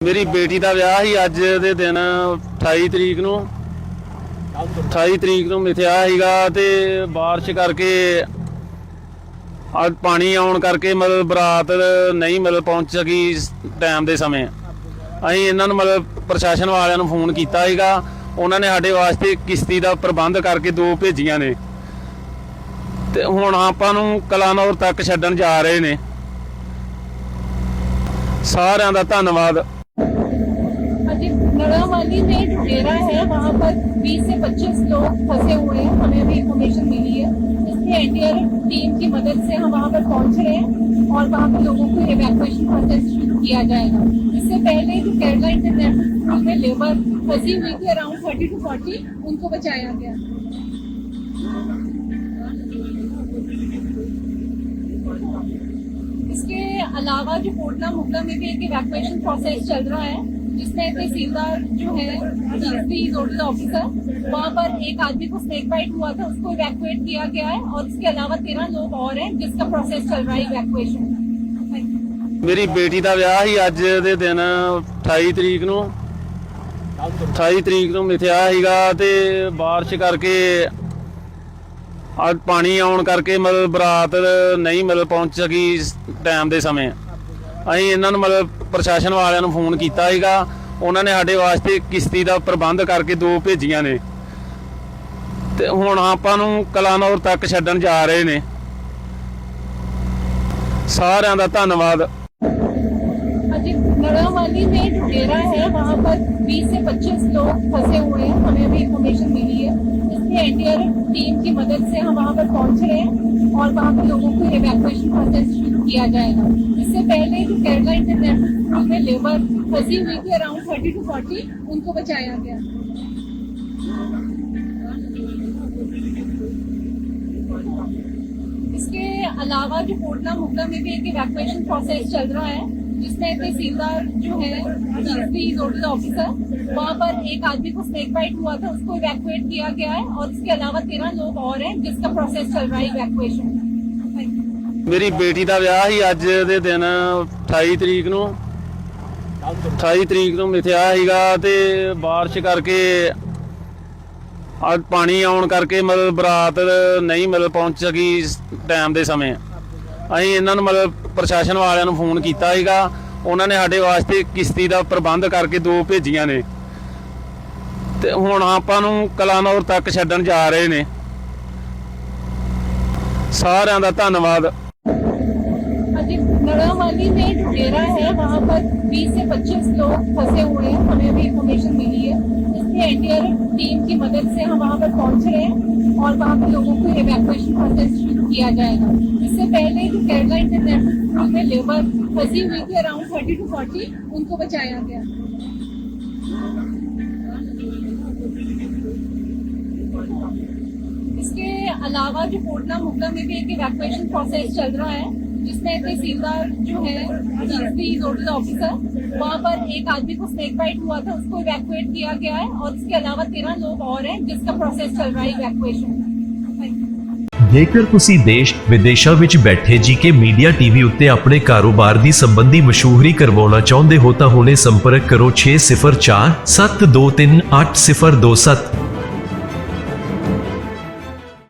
ਮੇਰੀ ਬੇਟੀ ਦਾ ਵਿਆਹ ਸੀ ਅੱਜ ਦੇ ਦਿਨ 28 ਤਰੀਕ ਨੂੰ। 28 ਤਰੀਕ ਨੂੰ ਮਿਥਿਆ ਸੀਗਾ ਤੇ ਬਾਰਿਸ਼ ਕਰਕੇ ਅੱਜ ਪਾਣੀ ਆਉਣ ਕਰਕੇ ਮਤਲਬ ਬਰਾਤ ਨਹੀਂ ਮਤਲਬ ਪਹੁੰਚ ਸਕੀ ਟਾਈਮ ਦੇ ਸਮੇਂ। ਅਸੀਂ ਇਹਨਾਂ ਨੂੰ ਮਤਲਬ ਪ੍ਰਸ਼ਾਸਨ ਵਾਲਿਆਂ ਨੂੰ ਫੋਨ ਕੀਤਾ ਸੀਗਾ। ਉਹਨਾਂ ਨੇ ਸਾਡੇ ਵਾਸਤੇ ਕਿਸ਼ਤੀ ਦਾ ਪ੍ਰਬੰਧ ਕਰਕੇ ਦੋ ਭੇਜੀਆਂ ਨੇ। ਤੇ ਹੁਣ ਆਪਾਂ ਨੂੰ ਕਲਾਨੌਰ ਤੱਕ ਛੱਡਣ ਜਾ ਰਹੇ ਨੇ। ਸਾਰਿਆਂ ਦਾ ਧੰਨਵਾਦ। अजी नड़ावाली में डेरा है, वहाँ पर 20 से 25 लोग फंसे हुए हैं। हमें अभी इंफॉर्मेशन मिली है। इसलिए एनडीआरएफ टीम की मदद से हम वहाँ पर पहुँच रहे हैं और वहाँ पर लोगों को एवैक्यूएशन प्रोसेस शुरू किया जाएगा। इससे पहले जो केरला इंटरनेशनल स्कूल में लेबर फंसी हुई थी अराउंड 30 टू 40 उनको बचाया गया। इसके अलावा जो कोटला मुगला में भी एक इवैक्यूएशन प्रोसेस चल रहा है जिसमें तहसीलदार जो है जीएसपी नोडल ऑफिसर वहाँ पर एक आदमी को स्नेक बाइट हुआ था उसको इवैक्यूएट किया गया है और इसके अलावा तेरह लोग और हैं जिसका प्रोसेस चल रहा है इवैक्यूएशन ਮੇਰੀ ਬੇਟੀ ਦਾ ਵਿਆਹ ਸੀ ਅੱਜ ਦੇ ਦਿਨ 28 ਤਰੀਕ ਨੂੰ 28 ਤਰੀਕ ਨੂੰ ਮਿਥਿਆ ਸੀਗਾ ਤੇ ਬਾਰਿਸ਼ ਕਰਕੇ ਅੱਜ ਪਾਣੀ ਆਉਣ ਕਰਕੇ ਮਤਲਬ ਬਰਾਤ ਨਹੀਂ ਮਤਲਬ ਪਹੁੰਚ ਸਕੀ ਟਾਈਮ ਦੇ ਸਮੇਂ ਅਸੀਂ ਇਹਨਾਂ ਨੂੰ ਮਤਲਬ ਪ੍ਰਸ਼ਾਸਨ ਵਾਲਿਆਂ ਨੂੰ ਫੋਨ ਕੀਤਾ ਸੀਗਾ ਉਹਨਾਂ ਨੇ ਸਾਡੇ ਵਾਸਤੇ ਕਿਸ਼ਤੀ ਦਾ ਪ੍ਰਬੰਧ ਕਰਕੇ ਦੋ ਭੇਜੀਆਂ ਨੇ ਤੇ ਹੁਣ ਆਪਾਂ ਨੂੰ ਕਲਾਨੌਰ ਤੱਕ ਛੱਡਣ ਜਾ ਰਹੇ ਨੇ ਸਾਰਿਆਂ ਦਾ ਧੰਨਵਾਦ अजी नड़ावाली में जो डेरा है वहाँ पर 20 से 25 लोग फंसे हुए हैं हमें अभी इंफॉर्मेशन मिली है इसलिए एनडीआरएफ टीम की मदद से हम वहाँ पर पहुँच रहे हैं और वहाँ पर लोगों को एवैक्यूएशन प्रोसेस शुरू किया जाएगा। इससे पहले जो केरला इंटरनेशनल स्कूल में लेबर फंसी हुई थी अराउंड 30 टू 40 उनको बचाया गया। इसके अलावा जो कोटला मुगला में भी एक इवैक्यूएशन प्रोसेस चल रहा है, जिसमें तहसीलदार जो है नोडल ऑफिसर वहाँ पर एक आदमी को स्नेक बाइट हुआ था, उसको इवैक्यूएट किया गया है, और इसके अलावा तेरह लोग और हैं जिसका प्रोसेस चल रहा है इवैक्यूएशन ਮੇਰੀ ਬੇਟੀ ਦਾ ਵਿਆਹ ਸੀ ਅੱਜ ਦੇ ਦਿਨ 28 ਤਰੀਕ ਨੂੰ। 28 ਤਰੀਕ ਨੂੰ ਮਿਥਿਆ ਸੀਗਾ ਤੇ ਬਾਰਿਸ਼ ਕਰਕੇ ਅੱਜ ਪਾਣੀ ਆਉਣ ਕਰਕੇ ਮਤਲਬ ਬਰਾਤ ਨਹੀਂ ਮਤਲਬ ਪਹੁੰਚ ਸਕੀ ਟਾਈਮ ਦੇ ਸਮੇਂ। ਅਸੀਂ ਇਹਨਾਂ ਨੂੰ ਮਤਲਬ ਪ੍ਰਸ਼ਾਸਨ ਵਾਲਿਆਂ ਨੂੰ ਫੋਨ ਕੀਤਾ ਸੀਗਾ। ਉਹਨਾਂ ਨੇ ਸਾਡੇ ਵਾਸਤੇ ਕਿਸ਼ਤੀ ਦਾ ਪ੍ਰਬੰਧ ਕਰਕੇ ਦੋ ਭੇਜੀਆਂ ਨੇ। ਤੇ ਹੁਣ ਆਪਾਂ ਨੂੰ ਕਲਾਨੌਰ ਤੱਕ ਛੱਡਣ ਜਾ ਰਹੇ ਨੇ। ਸਾਰਿਆਂ ਦਾ ਧੰਨਵਾਦ। अजी नड़ावाली में डेरा है, वहाँ पर 20 से 25 लोग फंसे हुए हैं, हमें अभी इंफॉर्मेशन मिली है। इसलिए एनडीआरएफ टीम की मदद से हम वहाँ पर पहुँच रहे हैं और वहाँ पर लोगों को एवैक्यूएशन प्रोसेस शुरू किया जाएगा। इससे पहले जो केरला इंटरनेशनल में लेबर फंसी हुई थी अराउंड 30 टू 40 उनको बचाया गया। इसके अलावा जो कोटला मुगला में भी एक इवैक्यूएशन प्रोसेस चल रहा है जिसमें तहसीलदार जो है जीएसपी नोडल ऑफिसर वहाँ पर एक आदमी को स्नेक बाइट हुआ था उसको इवैक्यूएट किया गया है और इसके अलावा तेरह लोग और हैं जिसका प्रोसेस चल रहा है इवैक्यूएशन ਜੇਕਰ ਤੁਸੀਂ ਦੇਸ਼ ਵਿਦੇਸ਼ਾਂ ਵਿੱਚ ਬੈਠੇ ਜੀਕੇ ਮੀਡੀਆ ਟੀਵੀ ਉੱਤੇ ਆਪਣੇ ਕਾਰੋਬਾਰ ਦੀ ਸੰਬੰਧੀ ਮਸ਼ਹੂਰੀ ਕਰਵਾਉਣਾ ਚਾਹੁੰਦੇ ਹੋ ਤਾਂ ਹੁਣੇ ਸੰਪਰਕ ਕਰੋ 604 723 8027